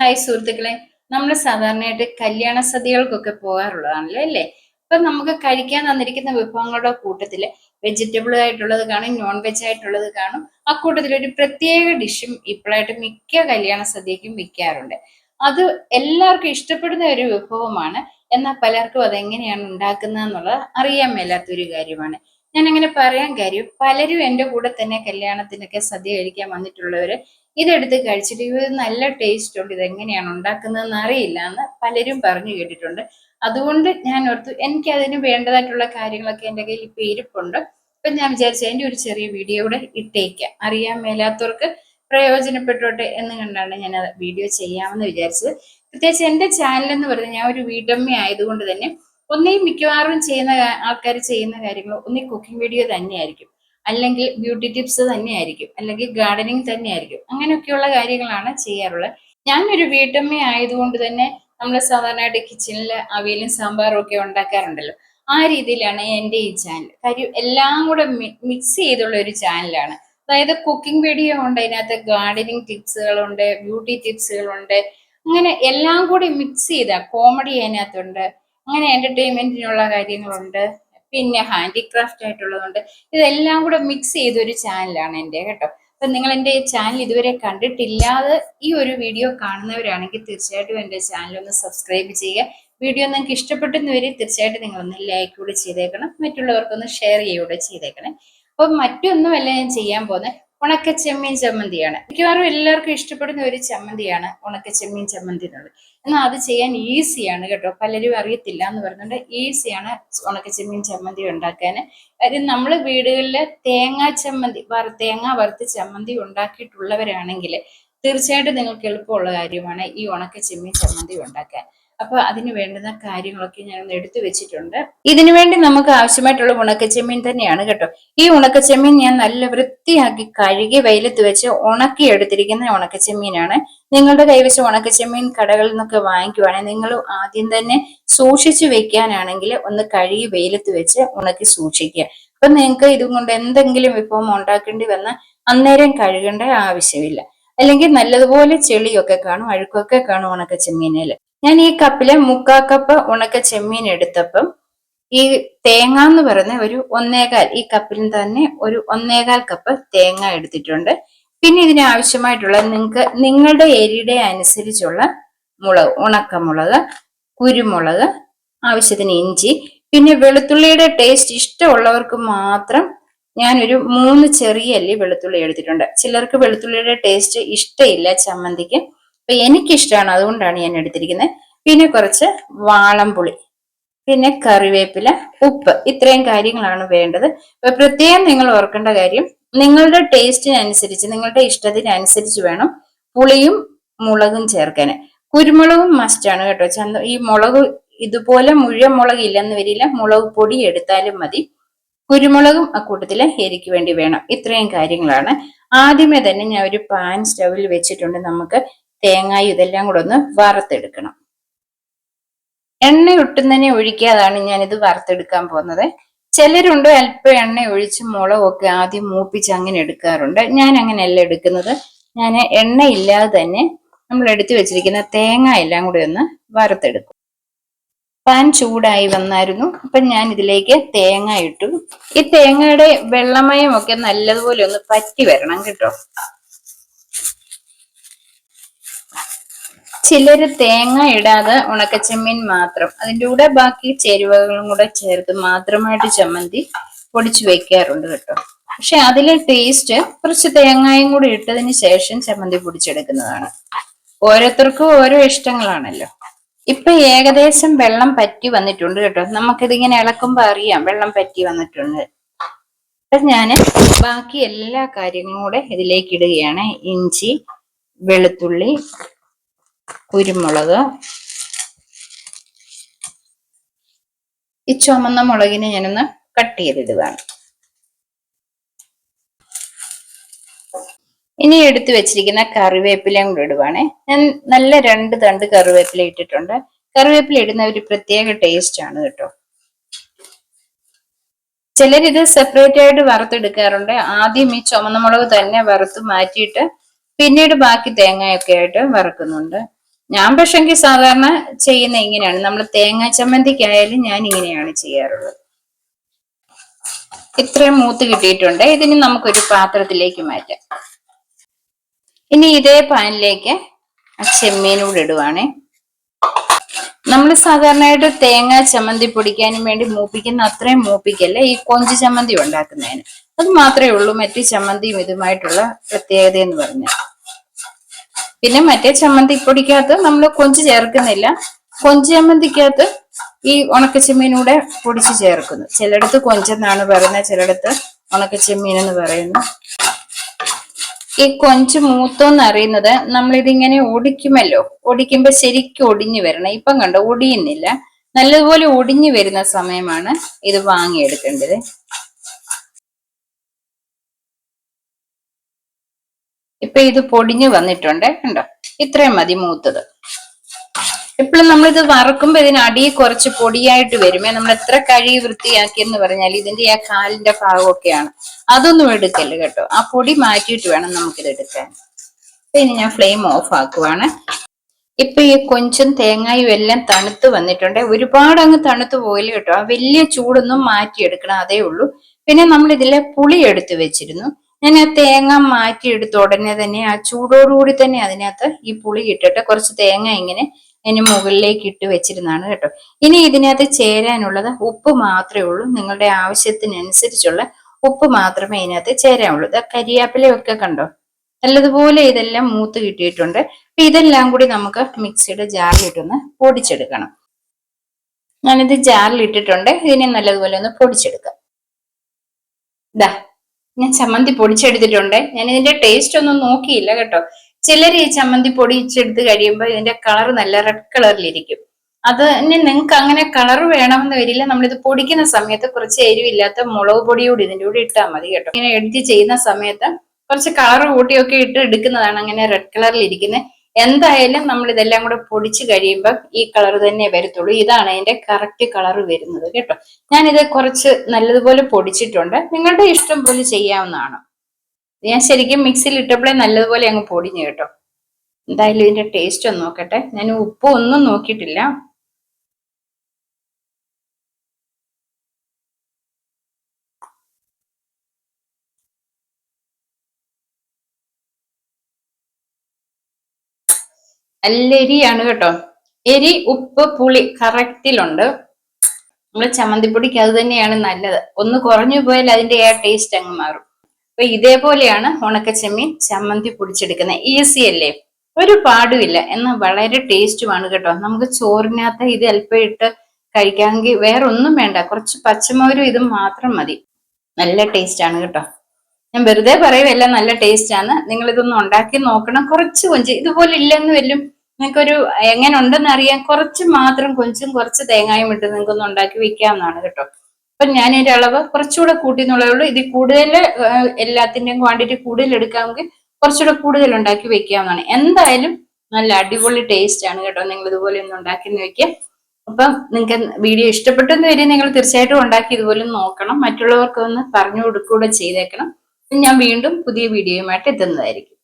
Hi സുഹൃത്തുക്കളെ. നമ്മൾ സാധാരണയായിട്ട് കല്യാണ സദ്യകൾക്കൊക്കെ പോകാറുള്ളതാണല്ലോ അല്ലേ? അപ്പൊ നമുക്ക് കഴിക്കാൻ തന്നിരിക്കുന്ന വിഭവങ്ങളുടെ കൂട്ടത്തിൽ വെജിറ്റബിൾ ആയിട്ടുള്ളത് കാണും നോൺ വെജ് ആയിട്ടുള്ളത് കാണും. ആ കൂട്ടത്തിൽ ഒരു പ്രത്യേക ഡിഷും ഇപ്പോഴായിട്ട് മിക്ക കല്യാണ സദ്യക്കും വിൽക്കാറുണ്ട്. അത് എല്ലാവർക്കും ഇഷ്ടപ്പെടുന്ന ഒരു വിഭവമാണ്. എന്നാൽ പലർക്കും അതെങ്ങനെയാണ് ഉണ്ടാക്കുന്നത് എന്നുള്ളത് അറിയാൻ മേലാത്തൊരു കാര്യമാണ്. ഞാൻ അങ്ങനെ പറയാൻ കാര്യം പലരും എന്റെ കൂടെ തന്നെ കല്യാണത്തിനൊക്കെ സദ്യ കഴിക്കാൻ വന്നിട്ടുള്ളവര് ഇതെടുത്ത് കഴിച്ചിട്ട് ഇത് നല്ല ടേസ്റ്റ് ഉണ്ട്. ഇതെങ്ങനെയാണ് ഉണ്ടാക്കുന്നതെന്ന് അറിയില്ല എന്ന് പലരും പറഞ്ഞു കേട്ടിട്ടുണ്ട്. അതുകൊണ്ട് ഞാൻ ഓർത്തു എനിക്ക് അതിന് വേണ്ടതായിട്ടുള്ള കാര്യങ്ങളൊക്കെ എന്റെ കയ്യിൽ ഇപ്പം ഇരിപ്പുണ്ട്. ഇപ്പം ഞാൻ വിചാരിച്ചു എന്റെ ഒരു ചെറിയ വീഡിയോ കൂടെ ഇട്ടേക്കാം. അറിയാൻ മേലാത്തവർക്ക് പ്രയോജനപ്പെട്ടോട്ടെ എന്ന് കണ്ടാണ് ഞാൻ വീഡിയോ ചെയ്യാമെന്ന് വിചാരിച്ചത്. പ്രത്യേകിച്ച് എന്റെ ചാനൽ എന്ന് പറയുന്നത് ഞാൻ ഒരു വീട്ടമ്മ ആയതുകൊണ്ട് തന്നെ ഒന്നേ മിക്കവാറും ചെയ്യുന്ന ആൾക്കാർ ചെയ്യുന്ന കാര്യങ്ങൾ ഒന്നേ കുക്കിംഗ് വീഡിയോ തന്നെയായിരിക്കും. അല്ലെങ്കിൽ ബ്യൂട്ടി ടിപ്സ് തന്നെയായിരിക്കും അല്ലെങ്കിൽ ഗാർഡനിങ് തന്നെയായിരിക്കും. അങ്ങനെയൊക്കെയുള്ള കാര്യങ്ങളാണ് ചെയ്യാറുള്ളത്. ഞാനൊരു വീട്ടമ്മ ആയതുകൊണ്ട് തന്നെ നമ്മൾ സാധാരണയായിട്ട് കിച്ചണിൽ അവിയലും സാമ്പാറും ഒക്കെ ഉണ്ടാക്കാറുണ്ടല്ലോ. ആ രീതിയിലാണ് എന്റെ ഈ ചാനൽ കാര്യം എല്ലാം കൂടെ മിക്സ് ചെയ്തുള്ള ഒരു ചാനലാണ് അതായത് കുക്കിംഗ് വീഡിയോ ഉണ്ട് അതിനകത്ത് ഗാർഡനിങ് ടിപ്സുകളുണ്ട് ബ്യൂട്ടി ടിപ്സുകളുണ്ട് അങ്ങനെ എല്ലാം കൂടി മിക്സ് ചെയ്ത. കോമഡി അതിനകത്തുണ്ട് അങ്ങനെ എന്റർടൈൻമെന്റിനുള്ള കാര്യങ്ങളുണ്ട്. പിന്നെ ഹാൻഡിക്രാഫ്റ്റ് ആയിട്ടുള്ളതുണ്ട് ഇതെല്ലാം കൂടെ മിക്സ് ചെയ്ത ഒരു ചാനലാണ് എന്റെ കേട്ടോ. അപ്പൊ നിങ്ങൾ എന്റെ ചാനൽ ഇതുവരെ കണ്ടിട്ടില്ലാതെ ഈ ഒരു വീഡിയോ കാണുന്നവരാണെങ്കിൽ തീർച്ചയായിട്ടും എന്റെ ചാനൽ ഒന്ന് സബ്സ്ക്രൈബ് ചെയ്യുക. വീഡിയോ നിങ്ങൾക്ക് ഇഷ്ടപ്പെട്ടെന്ന് വരെ തീർച്ചയായിട്ടും നിങ്ങളൊന്ന് ലൈക്ക് കൂടി ചെയ്തേക്കണം. മറ്റുള്ളവർക്കൊന്ന് ഷെയർ ചെയ്യുകൂടെ ചെയ്തേക്കണേ. അപ്പൊ മറ്റൊന്നുമല്ല ഞാൻ ചെയ്യാൻ പോകുന്നത്. ഉണക്ക ചെമ്മീൻ ചമ്മന്തിയാണ്. മിക്കവാറും എല്ലാവർക്കും ഇഷ്ടപ്പെടുന്ന ഒരു ചമ്മന്തിയാണ് ഉണക്ക ചെമ്മീൻ ചമ്മന്തി എന്നുള്ളത്. എന്നാൽ അത് ചെയ്യാൻ ഈസിയാണ് കേട്ടോ. പലരും അറിയത്തില്ല എന്ന് പറയുന്നുണ്ട് ഈസിയാണ് ഉണക്ക ചെമ്മീൻ ചമ്മന്തി ഉണ്ടാക്കാൻ കാര്യം നമ്മൾ വീടുകളിൽ തേങ്ങാ ചമ്മന്തി തേങ്ങ വറുത്ത് ചമ്മന്തി ഉണ്ടാക്കിയിട്ടുള്ളവരാണെങ്കിൽ തീർച്ചയായിട്ടും നിങ്ങൾക്ക് എളുപ്പമുള്ള കാര്യമാണ് ഈ ഉണക്ക ചെമ്മീൻ ചമ്മന്തി ഉണ്ടാക്കാൻ. അപ്പൊ അതിന് വേണ്ടുന്ന കാര്യങ്ങളൊക്കെ ഞാൻ ഒന്ന് എടുത്തു വെച്ചിട്ടുണ്ട്. ഇതിനു വേണ്ടി നമുക്ക് ആവശ്യമായിട്ടുള്ള ഉണക്കച്ചെമ്മീൻ തന്നെയാണ് കേട്ടോ. ഈ ഉണക്കച്ചെമ്മീൻ ഞാൻ നല്ല വൃത്തിയാക്കി കഴുകി വെയിലത്ത് വെച്ച് ഉണക്കി എടുത്തിരിക്കുന്ന ഉണക്കച്ചെമ്മീനാണ് നിങ്ങളുടെ കൈവശം ഉണക്കച്ചെമ്മീൻ കടകളിൽ നിന്നൊക്കെ വാങ്ങിക്കുവാണെങ്കിൽ നിങ്ങൾ ആദ്യം തന്നെ സൂക്ഷിച്ചു വെക്കാനാണെങ്കിൽ ഒന്ന് കഴുകി വെയിലത്ത് വെച്ച് ഉണക്കി സൂക്ഷിക്കുക. അപ്പൊ നിങ്ങൾക്ക് ഇതും കൊണ്ട് എന്തെങ്കിലും വിഭവം ഉണ്ടാക്കേണ്ടി വന്ന അന്നേരം കഴുകേണ്ട ആവശ്യമില്ല. അല്ലെങ്കിൽ നല്ലതുപോലെ ചെളിയൊക്കെ കാണും അഴുക്കൊക്കെ കാണും ഉണക്ക ചെമ്മീനിൽ. ഞാൻ ഈ കപ്പിലെ മുക്കാ കപ്പ് ഉണക്ക ചെമ്മീൻ എടുത്തപ്പം ഈ തേങ്ങ എന്ന് പറയുന്ന ഒരു ഒന്നേകാൽ ഈ കപ്പിൽ തന്നെ ഒരു ഒന്നേകാൽ കപ്പ് തേങ്ങ എടുത്തിട്ടുണ്ട്. പിന്നെ ഇതിന് ആവശ്യമായിട്ടുള്ള നിങ്ങൾക്ക് നിങ്ങളുടെ എരിയുടെ അനുസരിച്ചുള്ള മുളക് ഉണക്കമുളക് കുരുമുളക് ആവശ്യത്തിന് ഇഞ്ചി പിന്നെ വെളുത്തുള്ളിയുടെ ടേസ്റ്റ് ഇഷ്ടമുള്ളവർക്ക് മാത്രം ഞാനൊരു മൂന്ന് ചെറിയ അല്ലി വെളുത്തുള്ളി എടുത്തിട്ടുണ്ട്. ചിലർക്ക് വെളുത്തുള്ളിയുടെ ടേസ്റ്റ് ഇഷ്ടമില്ല ചമ്മന്തിക്ക്. അപ്പൊ എനിക്കിഷ്ടമാണ് അതുകൊണ്ടാണ് ഞാൻ എടുത്തിരിക്കുന്നത് പിന്നെ കുറച്ച് വാളംപുളി പിന്നെ കറിവേപ്പില ഉപ്പ് ഇത്രയും കാര്യങ്ങളാണ് വേണ്ടത്. അപ്പൊ പ്രത്യേകം നിങ്ങൾ ഓർക്കേണ്ട കാര്യം നിങ്ങളുടെ ടേസ്റ്റിനനുസരിച്ച് നിങ്ങളുടെ ഇഷ്ടത്തിനനുസരിച്ച് വേണം പുളിയും മുളകും ചേർക്കാൻ കുരുമുളകും മസ്റ്റാണ് കേട്ടോ. ചന്ത ഈ മുളക് ഇതുപോലെ മുഴുവൻ മുളക് ഇല്ലെന്ന് വരില്ല. മുളക് പൊടി എടുത്താലും മതി. കുരുമുളകും അക്കൂട്ടത്തിൽ എരിക്ക് വേണ്ടി വേണം. ഇത്രയും കാര്യങ്ങളാണ്. ആദ്യമേ തന്നെ ഞാൻ ഒരു പാൻ സ്റ്റവിൽ വെച്ചിട്ടുണ്ട് നമുക്ക്. തേങ്ങായും ഇതെല്ലാം കൂടെ ഒന്ന് വറുത്തെടുക്കണം. എണ്ണ ഒട്ടുന്നതിനെ ഒഴിക്കാതാണ് ഞാനിത് വറുത്തെടുക്കാൻ പോകുന്നത്. ചിലരുണ്ട് അല്പം എണ്ണ ഒഴിച്ച് മുളകൊക്കെ ആദ്യം മൂപ്പിച്ച് അങ്ങനെ എടുക്കാറുണ്ട്. ഞാൻ അങ്ങനെയല്ല എടുക്കുന്നത്. ഞാൻ എണ്ണ ഇല്ലാതെ തന്നെ നമ്മൾ എടുത്തു വെച്ചിരിക്കുന്ന തേങ്ങ എല്ലാം കൂടി ഒന്ന് വറുത്തെടുക്കും. പാൻ ചൂടായി വന്നായിരുന്നു. അപ്പം ഞാൻ ഇതിലേക്ക് തേങ്ങ ഇട്ടു. ഈ തേങ്ങയുടെ വെള്ളമയമൊക്കെ നല്ലതുപോലെ ഒന്ന് പറ്റി വരണം കേട്ടോ. ചിലര് തേങ്ങ ഇടാതെ ഉണക്കച്ചെമ്മീൻ മാത്രം അതിന്റെ കൂടെ ബാക്കി ചേരുവകളും കൂടെ ചേർത്ത് മാത്രമായിട്ട് ചമ്മന്തി പൊടിച്ചു വെക്കാറുണ്ട് കേട്ടോ. പക്ഷെ അതിലെ ടേസ്റ്റ് കുറച്ച് തേങ്ങയും കൂടി ഇട്ടതിന് ശേഷം ചമ്മന്തി പൊടിച്ചെടുക്കുന്നതാണ്. ഓരോരുത്തർക്കും ഓരോ ഇഷ്ടങ്ങളാണല്ലോ. ഇപ്പൊ ഏകദേശം വെള്ളം പറ്റി വന്നിട്ടുണ്ട് കേട്ടോ. നമുക്കിതിങ്ങനെ ഇളക്കുമ്പോ അറിയാം വെള്ളം പറ്റി വന്നിട്ടുണ്ട്. അപ്പൊ ഞാൻ ബാക്കി എല്ലാ കാര്യങ്ങളും കൂടെ ഇതിലേക്ക് ഇടുകയാണ്. ഇഞ്ചി വെളുത്തുള്ളി കുരുമുളക്. ഈ ചുമന്ന മുളകിനെ ഞാനൊന്ന് കട്ട് ചെയ്തിടുകയാണ് ഇനി എടുത്തു വെച്ചിരിക്കുന്ന കറിവേപ്പിലയും കൂടെ ഇടുവാണേ. ഞാൻ നല്ല രണ്ട് തണ്ട് കറിവേപ്പില ഇട്ടിട്ടുണ്ട്. കറിവേപ്പില ഇടുന്ന ഒരു പ്രത്യേക ടേസ്റ്റ് ആണ് കേട്ടോ. ചിലരിത് സെപ്പറേറ്റ് ആയിട്ട് വറുത്തെടുക്കാറുണ്ട്. ആദ്യം ഈ ചുമന്ന മുളക് തന്നെ വറുത്ത് മാറ്റിയിട്ട് പിന്നീട് ബാക്കി തേങ്ങയൊക്കെ ആയിട്ട് വറുക്കുന്നുണ്ട്. ഞാൻ പക്ഷെങ്കിൽ സാധാരണ ചെയ്യുന്ന ഇങ്ങനെയാണ്. നമ്മൾ തേങ്ങാ ചമ്മന്തിക്കായാലും ഞാൻ ഇങ്ങനെയാണ് ചെയ്യാറുള്ളത്. ഇത്രയും മൂത്ത് കിട്ടിയിട്ടുണ്ട്. ഇതിന് നമുക്കൊരു പാത്രത്തിലേക്ക് മാറ്റാം. ഇനി ഇതേ പാനിലേക്ക് ആ ചെമ്മീനൂടെ ഇടുവാണേ. നമ്മൾ സാധാരണയായിട്ട് തേങ്ങ ചമ്മന്തി പൊടിക്കാനും വേണ്ടി മൂപ്പിക്കുന്ന അത്രയും മൂപ്പിക്കല്ല ഈ കൊഞ്ച് ചമ്മന്തി ഉണ്ടാക്കുന്നതിന്. അത് മാത്രമേ ഉള്ളൂ. മറ്റു ചമ്മന്തിയും ഇതുമായിട്ടുള്ള പ്രത്യേകത എന്ന് പറഞ്ഞാൽ. പിന്നെ മറ്റേ ചമ്മന്തി പൊടിക്കകത്ത് നമ്മൾ കൊഞ്ച് ചേർക്കുന്നില്ല. കൊഞ്ച് ചമ്മന്തിക്കകത്ത് ഈ ഉണക്കച്ചെമ്മീനൂടെ പൊടിച്ച് ചേർക്കുന്നു. ചിലയിടത്ത് കൊഞ്ചെന്നാണ് പറയുന്നത് ചിലയിടത്ത് ഉണക്കച്ചെമ്മീൻ എന്ന് പറയുന്നു. ഈ കൊഞ്ച് മൂത്തോന്ന് അറിയുന്നത് നമ്മൾ ഇതിങ്ങനെ ഒടിക്കുമല്ലോ. ഒടിക്കുമ്പോ ശരിക്കും ഒടിഞ്ഞു വരണം. ഇപ്പം കണ്ടോ ഒടിയുന്നില്ല. നല്ലതുപോലെ ഒടിഞ്ഞു വരുന്ന സമയമാണ് ഇത് വാങ്ങിയെടുക്കേണ്ടത്. ഇപ്പൊ ഇത് പൊടിഞ്ഞു വന്നിട്ടുണ്ട് കണ്ടോ? ഇത്രയും മതി മൂത്തത്. എപ്പോഴും നമ്മളിത് വറുക്കുമ്പോ ഇതിന് അടിയിൽ കുറച്ച് പൊടിയായിട്ട് വരുമേ. നമ്മൾ എത്ര കഴി വൃത്തിയാക്കി എന്ന് പറഞ്ഞാൽ ഇതിന്റെ ആ കാലിന്റെ ഭാഗമൊക്കെയാണ്. അതൊന്നും എടുക്കല്ല കേട്ടോ. ആ പൊടി മാറ്റിയിട്ട് വേണം നമുക്കിത് എടുക്കാൻ. ഇനി ഞാൻ ഫ്ലെയിം ഓഫ് ആക്കുവാണ്. ഇപ്പൊ ഈ കൊഞ്ചും തേങ്ങായും എല്ലാം തണുത്ത് വന്നിട്ടുണ്ട്. ഒരുപാട് അങ്ങ് തണുത്ത് പോയില്ല കേട്ടോ. ആ വലിയ ചൂടൊന്നും മാറ്റിയെടുക്കണം. അതേ ഉള്ളൂ. പിന്നെ നമ്മൾ ഇതിലെ പുളി എടുത്തു വെച്ചിരുന്നു. ഞാൻ ആ തേങ്ങ മാറ്റിയെടുത്ത ഉടനെ തന്നെ ആ ചൂടോടുകൂടി തന്നെ അതിനകത്ത് ഈ പുളി ഇട്ടിട്ട് കുറച്ച് തേങ്ങ ഇങ്ങനെ അതിന് മുകളിലേക്ക് ഇട്ട് വെച്ചിരുന്നാണ് കേട്ടോ. ഇനി ഇതിനകത്ത് ചേരാനുള്ളത് ഉപ്പ് മാത്രമേ ഉള്ളൂ. നിങ്ങളുടെ ആവശ്യത്തിനനുസരിച്ചുള്ള ഉപ്പ് മാത്രമേ ഇതിനകത്ത് ചേരാനുള്ളൂ. കരിയാപ്പിലയൊക്കെ കണ്ടോ? നല്ലതുപോലെ ഇതെല്ലാം മൂത്ത് കിട്ടിയിട്ടുണ്ട്. അപ്പൊ ഇതെല്ലാം കൂടി നമുക്ക് മിക്സിയുടെ ജാറിലിട്ടൊന്ന് പൊടിച്ചെടുക്കണം. ഞാനിത് ജാറിലിട്ടിട്ടുണ്ട്. ഇതിനെ നല്ലതുപോലെ ഒന്ന് പൊടിച്ചെടുക്കാം. ഇതാ ഞാൻ ചമ്മന്തി പൊടിച്ചെടുത്തിട്ടുണ്ട്. ഞാൻ ഇതിന്റെ ടേസ്റ്റ് ഒന്നും നോക്കിയില്ല കേട്ടോ. ചിലർ ഈ ചമ്മന്തി പൊടിച്ചെടുത്ത് കഴിയുമ്പോൾ ഇതിന്റെ കളർ നല്ല റെഡ് കളറിലിരിക്കും അത് ഇനി നിങ്ങൾക്ക് അങ്ങനെ കളർ വേണമെന്ന് വരില്ല. നമ്മളിത് പൊടിക്കുന്ന സമയത്ത് കുറച്ച് എരിവില്ലാത്ത മുളക് പൊടി കൂടി ഇതിന്റെ കൂടി ഇട്ടാൽ മതി കേട്ടോ. ഇങ്ങനെ എഡിറ്റ് ചെയ്യുന്ന സമയത്ത് കുറച്ച് കളർ കൂട്ടിയൊക്കെ ഇട്ട് എടുക്കുന്നതാണ് അങ്ങനെ റെഡ് കളറിൽ ഇരിക്കുന്നത് എന്തായാലും നമ്മൾ ഇതെല്ലാം കൂടെ പൊടിച്ച് കഴിയുമ്പോൾ ഈ കളർ തന്നെ വരത്തുള്ളൂ. ഇതാണ് അതിന്റെ കറക്റ്റ് കളർ വരുന്നത് കേട്ടോ. ഞാനിത് കുറച്ച് നല്ലതുപോലെ പൊടിച്ചിട്ടുണ്ട്. നിങ്ങളുടെ ഇഷ്ടം പോലെ ചെയ്യാവുന്നതാണ്. ഞാൻ ശരിക്കും മിക്സിയിൽ ഇട്ടപ്പോഴേ നല്ലതുപോലെ അങ്ങ് പൊടിഞ്ഞു കേട്ടോ. എന്തായാലും ഇതിന്റെ ടേസ്റ്റ് ഒന്ന് നോക്കട്ടെ. ഞാൻ ഉപ്പ് ഒന്നും നോക്കിയിട്ടില്ല. നല്ല എരിയാണ് കേട്ടോ. എരി ഉപ്പ് പുളി കറക്റ്റിലുണ്ട് നമ്മൾ ചമ്മന്തിപ്പൊടിക്ക് അത് തന്നെയാണ് നല്ലത്. ഒന്ന് കുറഞ്ഞു പോയാൽ അതിന്റെ ആ ടേസ്റ്റ് അങ്ങ് മാറും. അപ്പൊ ഇതേപോലെയാണ് ഉണക്കച്ചമ്മീൻ ചമ്മന്തി പൊടിച്ചെടുക്കുന്നത്. ഈസി അല്ലേ? ഒരു പാടുമില്ല. എന്നാൽ വളരെ ടേസ്റ്റുമാണ് കേട്ടോ. നമുക്ക് ചോറിനകത്ത് ഇത് അല്പം ഇട്ട് കഴിക്കാമെങ്കിൽ വേറെ ഒന്നും വേണ്ട. കുറച്ച് പച്ചമോരും ഇതും മാത്രം മതി. നല്ല ടേസ്റ്റ് ആണ് കേട്ടോ. ഞാൻ വെറുതെ പറയുമല്ല നല്ല ടേസ്റ്റ് ആണ്. നിങ്ങൾ ഇതൊന്ന് ഉണ്ടാക്കി നോക്കണം. കുറച്ച് കൊഞ്ച്. ഇതുപോലെ ഇല്ലെന്ന് വല്ലും നിങ്ങൾക്കൊരു എങ്ങനെ ഉണ്ടെന്ന് അറിയാൻ കുറച്ച് മാത്രം കൊഞ്ചും കുറച്ച് തേങ്ങായും ഇട്ട് നിങ്ങൾക്ക് നിങ്ങൾക്കൊന്ന് ഉണ്ടാക്കി വെക്കാവുന്നതാണ് കേട്ടോ. അപ്പൊ ഞാൻ ഇതിന്റെ അളവ് കുറച്ചുകൂടെ കൂട്ടി എന്നുള്ളതേ ഉള്ളൂ. ഇതിൽ കൂടുതൽ എല്ലാത്തിന്റെയും ക്വാണ്ടിറ്റി കൂടുതൽ എടുക്കാമെങ്കിൽ കുറച്ചുകൂടെ കൂടുതൽ ഉണ്ടാക്കി വെക്കാവുന്നതാണ്. എന്തായാലും നല്ല അടിപൊളി ടേസ്റ്റ് ആണ് കേട്ടോ നിങ്ങൾ ഇതുപോലെ ഒന്ന് ഉണ്ടാക്കി വെക്കുക അപ്പം നിങ്ങൾക്ക് വീഡിയോ ഇഷ്ടപ്പെട്ടെന്ന് വരെ നിങ്ങൾ തീർച്ചയായിട്ടും ഉണ്ടാക്കി ഇതുപോലെ നോക്കണം. മറ്റുള്ളവർക്ക് ഒന്ന് പറഞ്ഞു കൊടുക്കുകൂടെ ചെയ്തേക്കണം. ഞാൻ വീണ്ടും പുതിയ വീഡിയോയുമായിട്ട് എത്തുന്നതായിരിക്കും.